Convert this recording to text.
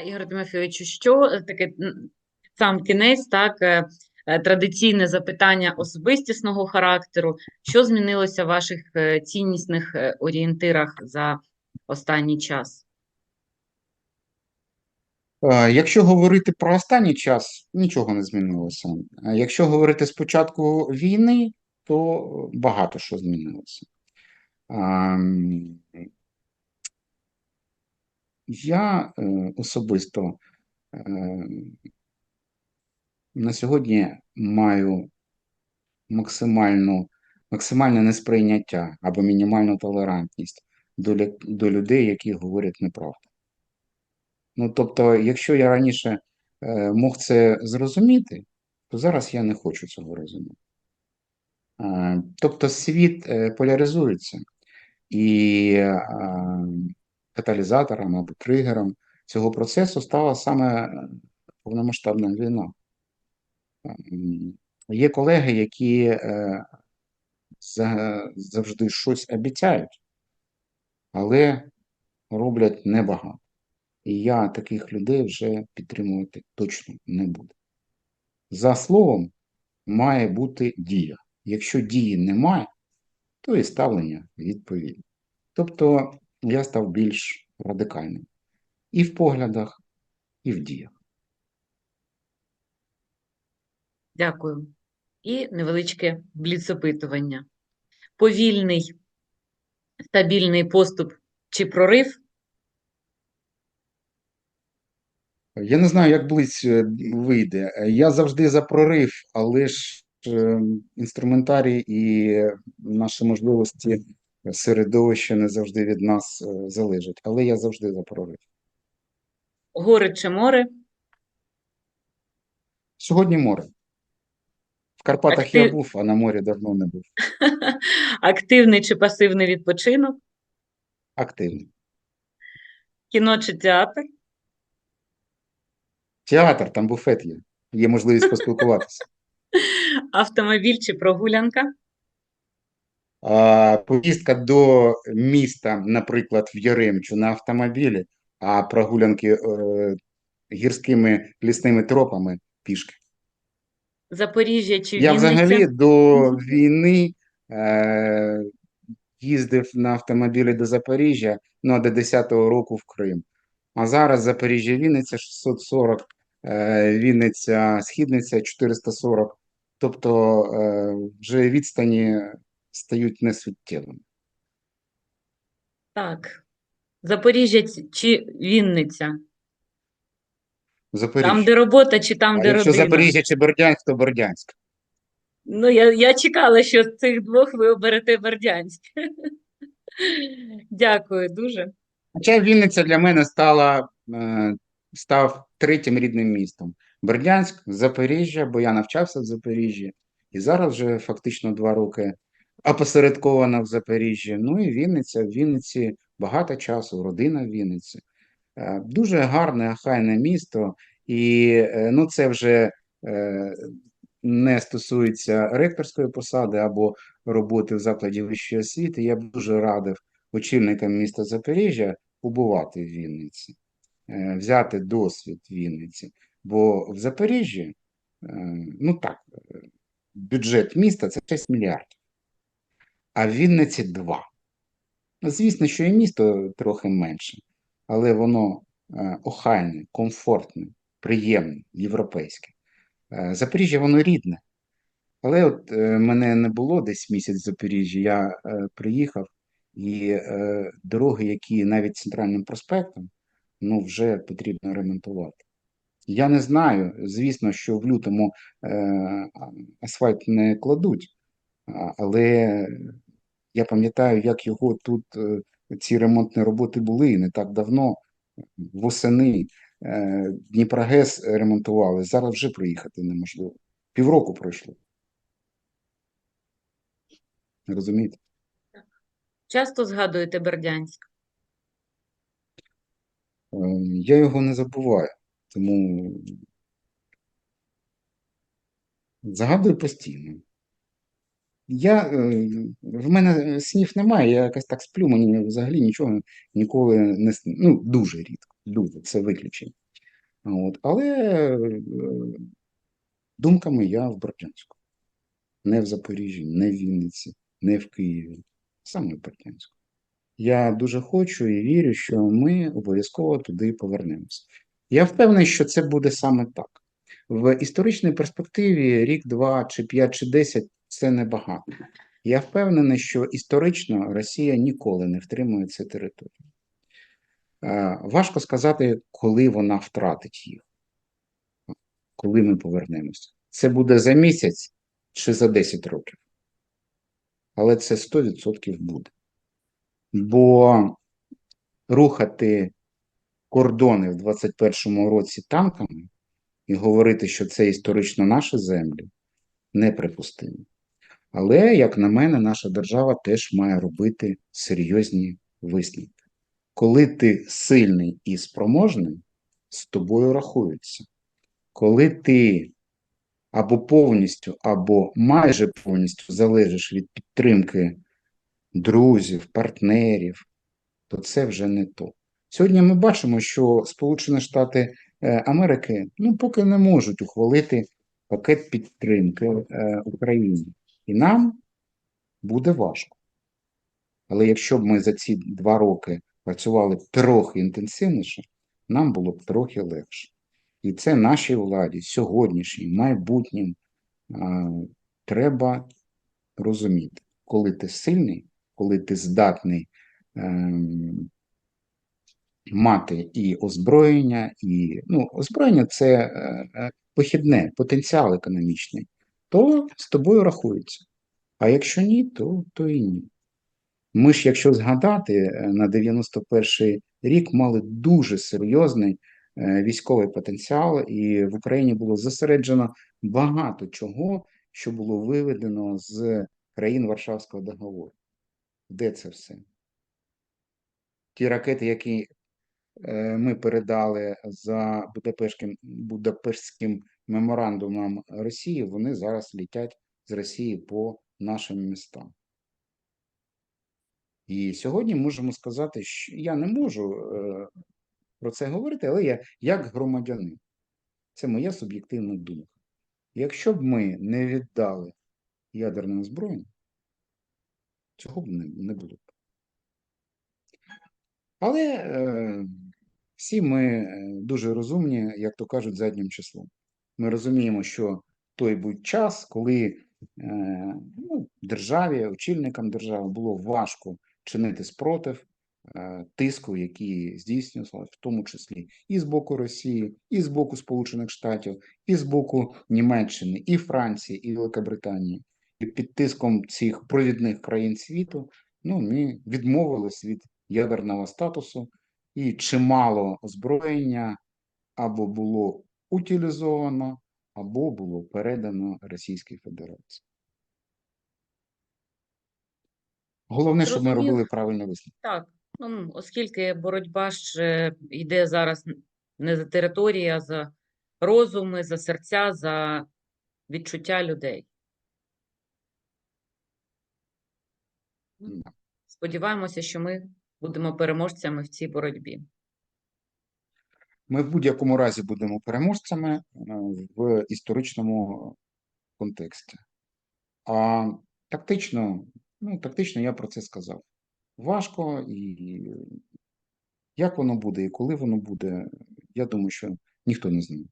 Ігор Тимофійовичу, що е, таке сам кінець, так, е, е, традиційне запитання особистісного характеру. Що змінилося в ваших ціннісних орієнтирах за останній час? Якщо говорити про останній час, нічого не змінилося. Якщо говорити з початку війни, то багато що змінилося. Я е, особисто е, на сьогодні маю максимальну, максимальне несприйняття або мінімальну толерантність до, до людей, які говорять неправду. Ну, тобто, якщо я раніше е, мог це зрозуміти, то зараз я не хочу цього розуміти. Тобто світ поляризується, і каталізатором або тригером цього процесу стала саме повномасштабна війна. Ем, Є колеги, які е, завжди щось обіцяють, але роблять небагато. І я таких людей вже підтримувати точно не буду. За словом, має бути дія. Якщо дії немає, то і ставлення відповідне. Тобто я став більш радикальним і в поглядах, і в діях. Дякую. І невеличке бліцопитування. Повільний, стабільний поступ чи прорив? Я не знаю, як близь е, вийде. Я завжди за прорив, але ж е, інструментарій і наші можливості середовища не завжди від нас е, залежать. Але я завжди за прорив. Гори чи море? Сьогодні море. В Карпатах я був, а на морі давно не був. Активний чи пасивний відпочинок? Активний. Кіно чи театр? Театр, там буфет є. Є можливість поспілкуватися. Автомобіль чи прогулянка? Поїздка до міста, наприклад, в Яремчу на автомобілі, а прогулянки е, гірськими лісними тропами пішки. Запоріжжя чи Я Вінниця? взагалі до війни е, їздив на автомобілі до Запоріжжя, ну, а до 10-го року в Крим. А зараз Запоріжжя Вінниця 640, е, Вінниця Східниця 440. Тобто е, вже відстані стають несуттєвими. Так. Запоріжжя чи Вінниця? Запоріжжя. Там, де робота, чи там, а де якщо родина? Запоріжжя чи Бердянськ, то Бердянськ. Ну, я, я чекала, що з цих двох ви оберете Бердянськ. Дякую дуже. Хоча Вінниця для мене стала, е, став третім рідним містом. Бердянськ, Запоріжжя, бо я навчався в Запоріжжі, і зараз вже фактично два роки опосередковано в Запоріжжі. Ну і Вінниця. В Вінниці багато часу, родина в Вінниці. Е, Дуже гарне, ахайне місто, і е, ну, це вже е, не стосується ректорської посади або роботи в закладі вищої освіти. Я б дуже радив очільникам міста Запоріжжя побувати в Вінниці, взяти досвід Вінниці. Бо в Запоріжжі, ну так, бюджет міста це 6 мільярдів, а в Вінниці 2. Ну, Звісно, що і місто трохи менше, але воно е, охайне, комфортне, приємне, європейське. Е, Запоріжжя воно рідне. Але от е, мене не було десь місяць в Запоріжжі, я приїхав, і дороги, які навіть центральним проспектом, ну вже потрібно ремонтувати. Я не знаю, звісно, що в лютому асфальт не кладуть, але я пам'ятаю, як його тут е, ці ремонтні роботи були не так давно, восени. Е, Дніпрогес ремонтували. Зараз вже приїхати неможливо. Півроку пройшло. Розумієте? Часто згадуєте Бердянськ? Е, Я його не забуваю, тому загадую постійно. Я, е, в мене снів немає, я якось так сплю, мені взагалі нічого ніколи не сни- Ну, дуже рідко, дуже, це виключення. От. Але е, думками я в Бердянську. Не в Запоріжжі, не в Вінниці, не в Києві, саме в Бердянську. Я дуже хочу і вірю, що ми обов'язково туди повернемося. Я впевнений, що це буде саме так. В історичній перспективі рік, два, чи п'ять, чи десять це небагато. Я впевнений, що історично Росія ніколи не втримує цю територію. Е, Важко сказати, коли вона втратить їх, коли ми повернемося. Це буде за місяць чи за 10 років. Але це 100% буде. Бо рухати кордони в 21-му році танками і говорити, що це історично наші землі, неприпустимо. Але, як на мене, наша держава теж має робити серйозні висновки. Коли ти сильний і спроможний, з тобою рахуються. Коли ти або повністю, або майже повністю залежиш від підтримки друзів, партнерів, то це вже не то. Сьогодні ми бачимо, що Сполучені Штати е, Америки ну, поки не можуть ухвалити пакет підтримки е, Україні. І нам буде важко. Але якщо б ми за ці два роки працювали трохи інтенсивніше, нам було б трохи легше. І це нашій владі, сьогоднішній, майбутнім, а, треба розуміти, коли ти сильний, коли ти здатний ем, мати і озброєння, і ну, озброєння це е, е, похідне, потенціал економічний, то з тобою рахується. А якщо ні, то, то і ні. Ми ж, якщо згадати, е, на 91-й рік мали дуже серйозний е, військовий потенціал, і в Україні було зосереджено багато чого, що було виведено з країн Варшавського договору. Де це все? Ті ракети, які е, ми передали за Будапештським, Будапештським меморандумом Росії, вони зараз літять з Росії по нашим містам. І сьогодні можемо сказати, що я не можу е, про це говорити, але я як громадянин. Це моя суб'єктивна думка. Якщо б ми не віддали ядерне озброєння, цього б не, не було б. Але е, всі ми е, дуже розумні, як то кажуть, заднім числом. Ми розуміємо, що той будь час, коли е, ну, державі, очільникам держави було важко чинити спротив е, тиску, який здійснювався, в тому числі і з боку Росії, і з боку Сполучених Штатів, і з боку Німеччини, і Франції, і Великобританії. І під тиском цих провідних країн світу ну, ми відмовились від ядерного статусу, і чимало озброєння або було утилізовано, або було передано Російській Федерації. Головне, щоб ми робили правильний висновок. Так, ну, оскільки боротьба ж е, йде зараз не за території, а за розуми, за серця, за відчуття людей. Сподіваємося, що ми будемо переможцями в цій боротьбі. Ми в будь-якому разі будемо переможцями е, в історичному контексті. А тактично, ну, тактично я про це сказав. Важко, і як воно буде, і коли воно буде, я думаю, що ніхто не знає.